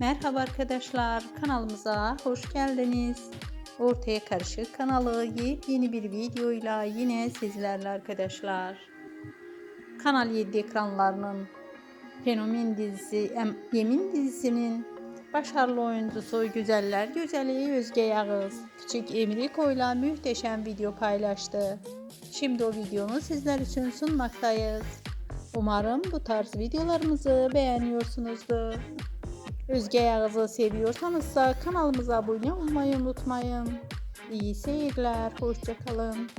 Merhaba arkadaşlar, kanalımıza hoş geldiniz. Ortaya Karışık kanalı yeni bir videoyla yine sizlerle arkadaşlar. Kanal 7 ekranlarının fenomen dizisi Em- Yemin dizisinin başarılı oyuncusu Güzeller Güzeli Özge Yağız Küçük Emriko ile muhteşem video paylaştı. Şimdi o videonu sizler için sunmaktayız. Umarım bu tarz videolarımızı beğeniyorsunuzdur. Özge Yağız'ı seviyorsanız da kanalımıza abone olmayı unutmayın. İyi seyirler, hoşçakalın.